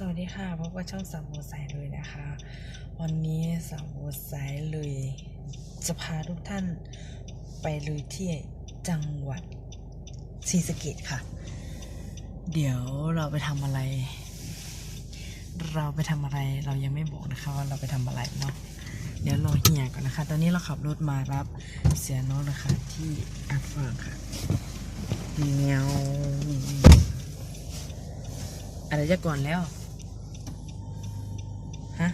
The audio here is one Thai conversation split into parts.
สวัสดีค่ะพบกับช่องสาวโบสายเลยนะคะ วันนี้สาวโบสายเลยจะพาทุกท่านไปเลยที่จังหวัดศรีสะเกดค่ะ เดี๋ยวเราไปทำอะไร เราไปทำอะไรเรายังไม่บอกนะคะว่าเราไปทำอะไรเนาะเดี๋ยวรอเฮียก่อนนะคะ ตอนนี้เราขับรถมารับเสียโน้ตนะคะที่อักฟางค่ะเงียวอะไรจะก่อนแล้ว ฮะ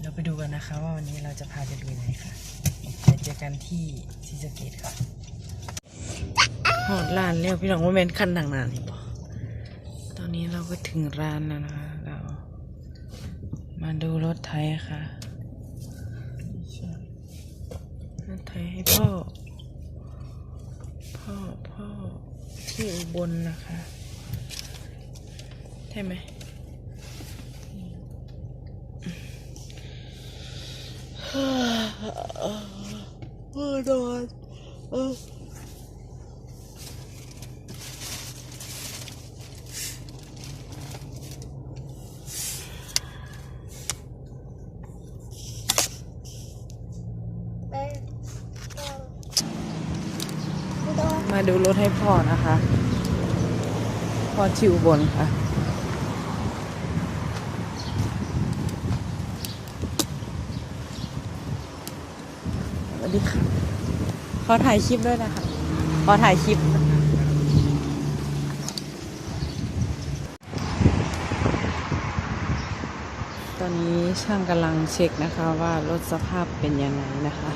เราไปดูกั นะคะว่าวันนี้เราจะพาไปดูไหนค่ะเดี๋ยวเจอกันที่ศรีสเกดค่ะหอดร้านแล้วพี่น้องว่าเมนขั้นต่างนานนี่บอกตอนนี้เราก็ถึงร้านแล้วนะคะ เรามาดูรถไทยค่ะรถไทยให้พ่อ พ่อพ่อที่อุบลนะคะ ใช่ไหมเออ นอนออมาดูรถให้พ่อนะคะ พ่อที่อุบลค่ะ สวัส ดีค่ะขอถ่ายคลิปด้วยนะคะขอถ่ายคลิปตอนนี้ช่างกำลังเช็คนะคะว่ารถสภาพเป็นยังไงนะคะ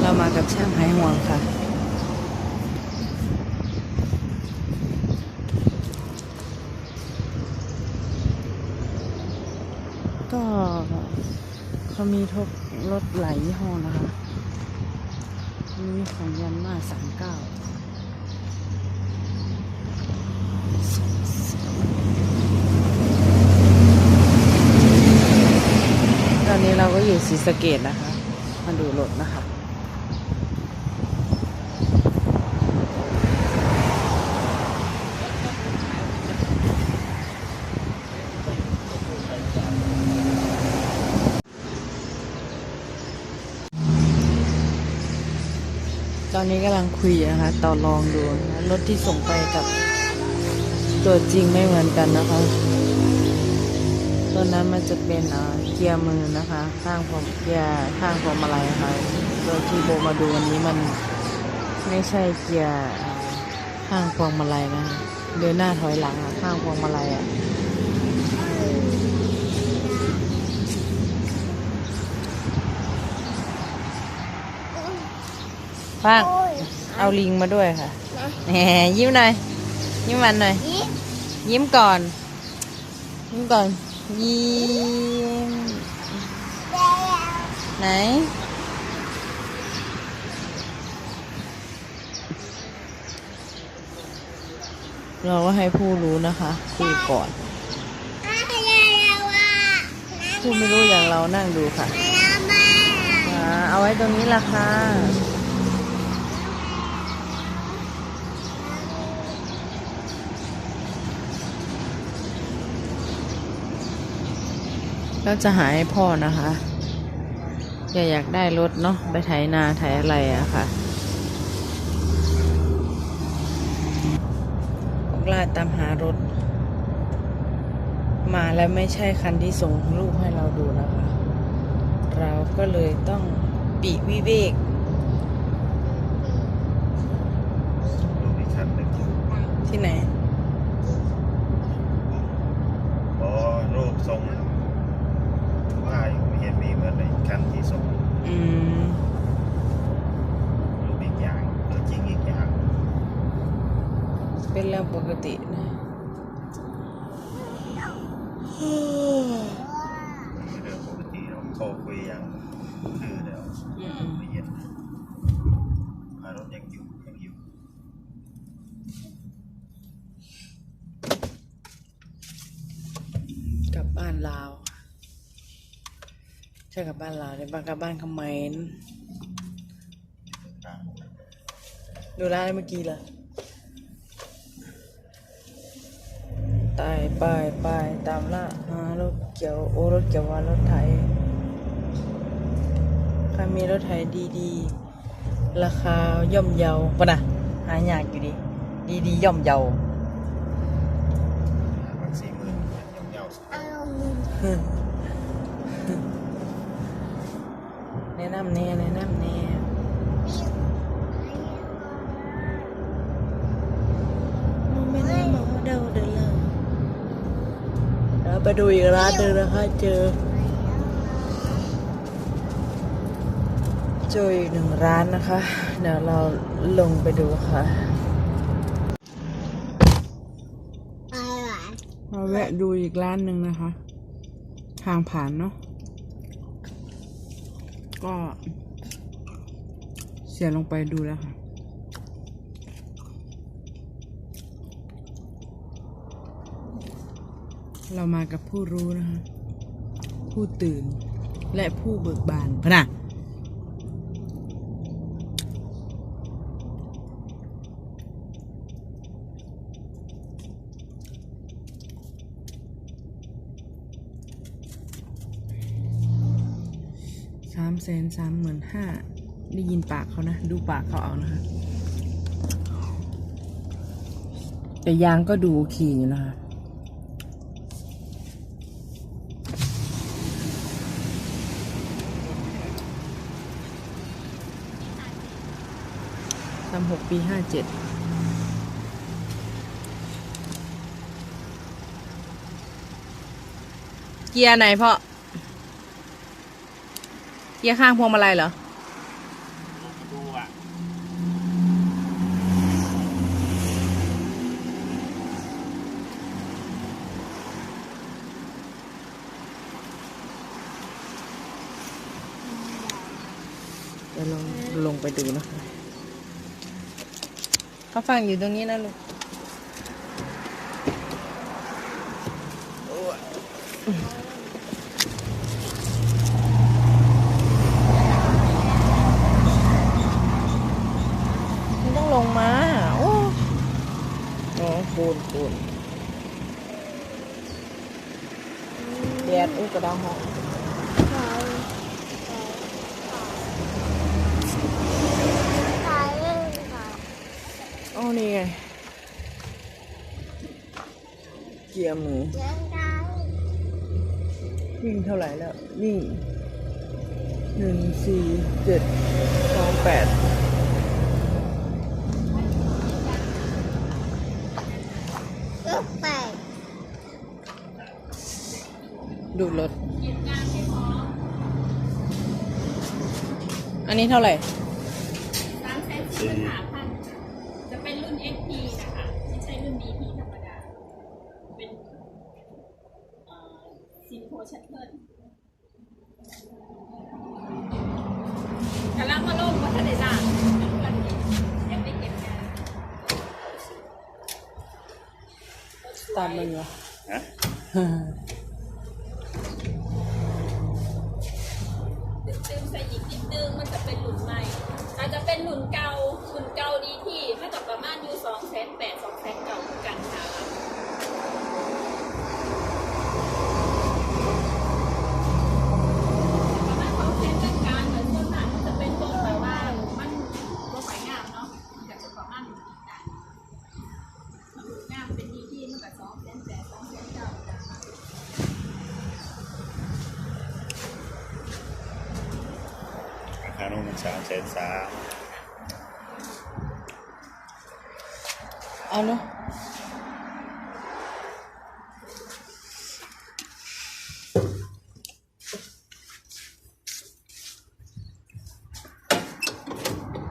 เรามากับช่างหายห่วงค่ะ ก็ เขามีทุกรถไหลยี่ห้อนะคะมีของยันมาสามเก้าตอนนี้เราก็อยู่ศรีสะเกดนะคะ มาดูรถนะคะ ต อนนี้กำลังคุยนะคะ ต่อรองดูนะรถที่ส่งไปกับตัวจริงไม่เหมือนกันนะคะ ตัวนั้นมันจะเป็นเกียร์มือนะคะข้างพวงเกียร์ข้างพวงมาลัยนะคะตัวที่โบมาดูวันนี้มันไม่ใช่เกียร์ข้างพวงมาลัยนะคะเดินหน้าถอยหลังอะข้างพวงมาลัยอะ ป้าง เอาลิงมาด้วยค่ะแหมยิ้มหน่อย ยิ้มมันหน่อย ยิ้มก่อน ยิ้มก่อน ยิ้ม ไหน เราก็ให้ผู้รู้นะคะคุยก่อนผู้ไม่รู้อย่างเรานั่งดูค่ะอ่าเอาไว้ตรงนี้ละค่ะ ก็จะหาให้พ่อนะคะอย่าอยากได้รถเนาะไปไถนาไถอะไรอะค่ะกล่าตามหารถ มาแล้วไม่ใช่คันที่ส่งรูปให้เราดูนะคะ เราก็เลยต้องปีวิเวกที่ไหนพอรูปทรง มีเหมือนในคันที่ส่งอืมรูปอีกอย่างตัวจริงอีกอย่างเป็นเรื่องปกตินะไม่เรื่องปกติเราโทรคุยอย่างคือแล้วอืมไม่เห็นอารถยังอยู่ยังอยู่ใช่กับบ้านเราในบ้านกับบ้านเขมรดูร้านเมื่อกี้เหรอตายไปไปตามล่าหารถเกี่ยวโอ้รถเกี่ยววารถไถใครมีรถไถดีๆ ราคาย่อมเยาปะนะหายากอยู่ดี ดีๆย่อมเยามันสี่หมื่นยำเยา ดูอีกร้านหนึ่งนะคะเจอ เจออีกหนึ่งร้านนะคะ เดี๋ยวเราลงไปดูค่ะมาแวะดูอีกร้านหนึ่งนะคะ ทางผ่านเนาะก็เสียลงไปดูแล้วค่ะ เรามากับผู้รู้นะคะ ผู้ตื่นและผู้เบิกบานพะนะสามแสนสามหมื่นห้าได้ยินปากเขานะ ดูปากเขาเอานะคะ แต่ยางก็ดูโอเคอยู่นะคะ ทำหกปีห้าเจ็ดเกียร์ไหนพ่อ เกียร์ข้างพวงมาลัยเหรอดูอะลองลงไปดูนะคะ เขาฟังอยู่ตรงนี้นะลูกโอ้ต้องลงมา โอ้โอ้ปูนปูนแดดอู้กระดาหองอ๋อนี่ไง เกี ยร์หมูวิ่งเท่าไหร่แล้ว วิ่งหนึ่งสี่เจ็ดสองแปดดูรถ อันนี้เท่าไหร่ ซินโคชัตเทิลกำลังมาลงวัฒนธรรมยังไม่เก็บงานตามมันเหรอฮะ สามแสนสามเอาเนาะ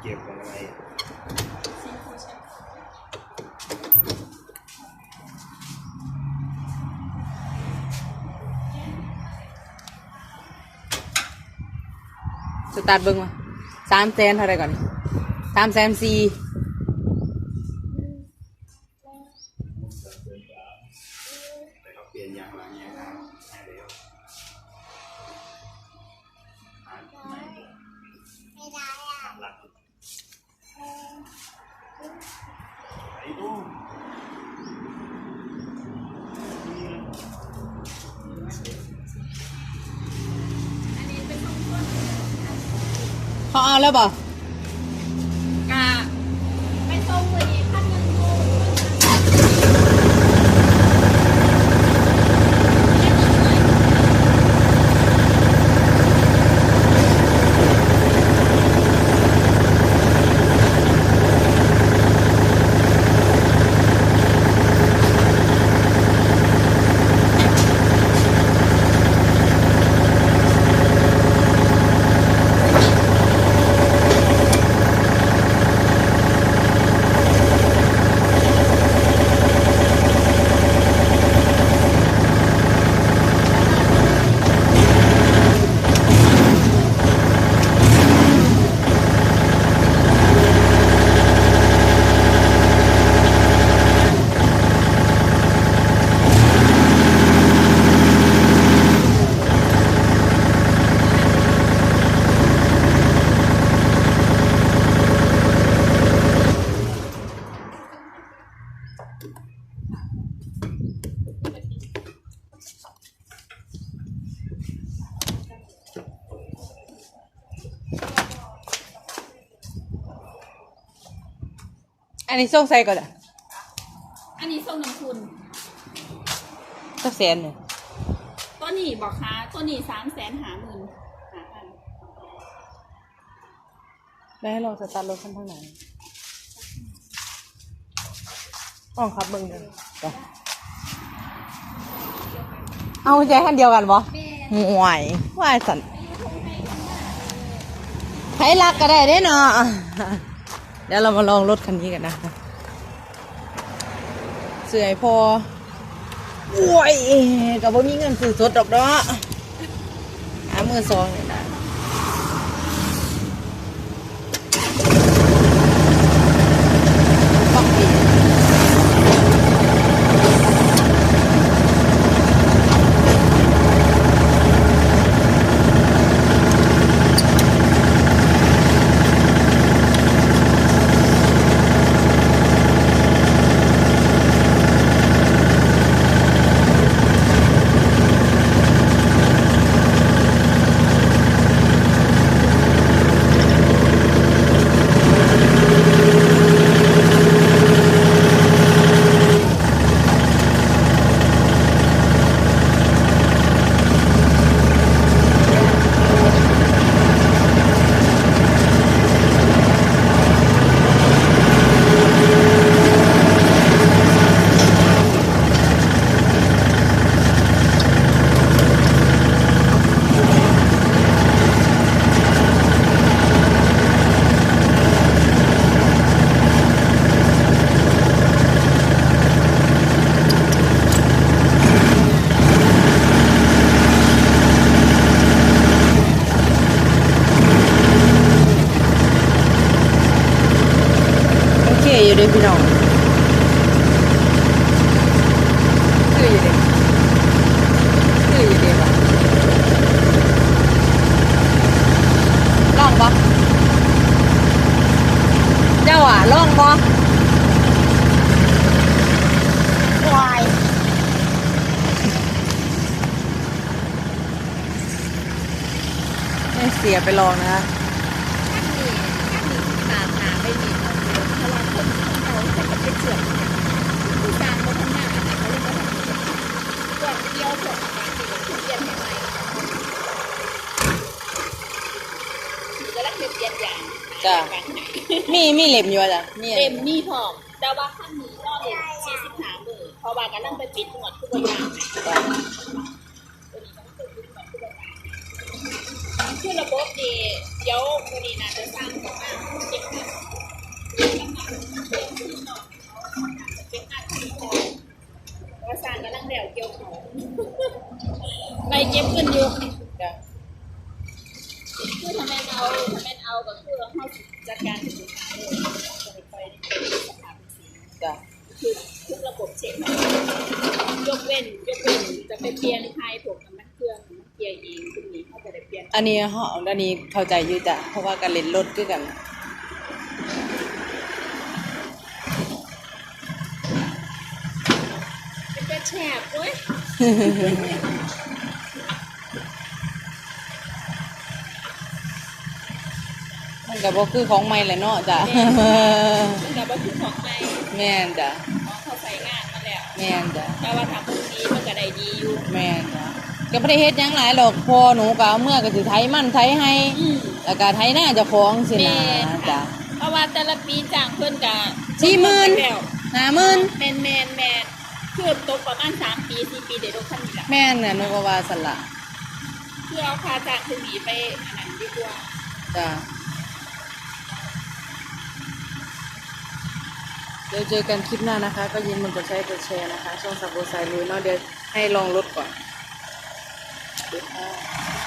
เก็บมันอะไรซินโคชันสตาร์ทเบิ้งมา สามแสนเท่าไรก่อนสามแสนสี่ เขาเอันนี้ส่งใส่ก่อนอะอันนี้ส่งหนึ่งทุนก็แสนเนี่ยตัวนี้บอกค้าตัวนี้สามแสนหาหมื่นหาพันได้ให้ลองสตาร์ทรถขั้นทางไหนอ๋อครับเบิ่งเดินจ้ะเอาใจขั้นเดียวกันบ่แม่ห่วยว่าสันใช้รักก็ได้เด้เนาะ เดี๋ยวเรามาลองรถคันนี้กันนะคะเสื่อยพอโอ้ยกับว่ามีเงินซื้อสดดอกเนาะหามือสองเนี่ย ด้อพี่น้องคืออยู่เด้อคืออยู่เด้อบ่ลองบ่เจ้าอะลองบ่วายไม่เสียไปลองนะคะตามหาไม่มีเขาเดียวเพราะว่าคนเขา จะไปเชื่อมผู้สร้างบนข้างหน้าอะไรเขาเรียกว่าส่วนเดียวส่วนการที่เราเปลี่ยนใหม่ก็แล้วเปลี่ยนอย่างจ้ะมีมีเล็บอยู่อะจ้ะมีอะไรเต็มนี่พร้อมแต่ว่าขั้นนี้รอเล่นสี่สิบห้าหมื่นเพราะว่ากันนั่งไปปิดหมวดทุกอย่างจ้ะตัวนี้ต้องปิดหมวดทุกอย่างคือระบบดีเดี๋ยวตัวนี้น่าจะสร้างประมาณเจ็ด พันว่าสร้างกำลังแล้วเกี่ยวเขาไปเก็บเงินอยู่จ้ะคือทำไมเอาทำไมเอาก็คือเขาจัดการสินค้าเลยจะไปปล่อยในสภาพสีจ้ะคือทุกระบบเช็คยกเว้นยกเว้นจะไปเปลี่ยนไทยพวกน้ำมันเครื่องน้ำมันเกียร์เองพวกนี้เขาจะได้เปลี่ยนอันนี้เฮาอันนี้เข้าใจอยู่จ้ะเพราะว่าการเล่นรถคือกัน เป็นแต่แฉ บเว้ยก็บ่คือของใหม่แหละเนาะจ้ะมันก็บ่คือของใหม่แม่นจ้ะของเขาใส่งานมาแล้วแม่นจ้ะแต่ว่าทำพวกนี้มันก็ได้ดีอยู่แม่นจ้ะก็บ่ได้เฮ็ดหยังหลายหรอกพอหนูก็เอาเมื่อก็สิไถมันไถให้อืม แล้วก็ไถหน้าเจ้าของสินะแม่นจ้ะค่ะเพราะว่าแต่ละปีจ้างเพิ่นก็สี่หมื่น แล้ว ห้าหมื่น แม่นแม่นแม่น คือตกประมาณสามปีสี่ปีเดี๋ยวรถคันนี้ละแม่นน่ะหนูก็ว่าสั่นล่ะเพื่อเอาค่าจ้างคืนนี้ไปอันนั้นดีกว่า จ้ะเดี๋ยวเจอกันคลิปหน้านะคะ ก็ยินมันกดใช้กดแชร์นะคะ ช่องสับโบไซลุยเนาะเดี๋ยวให้ลองรถก่อนสวัสดีค่ะ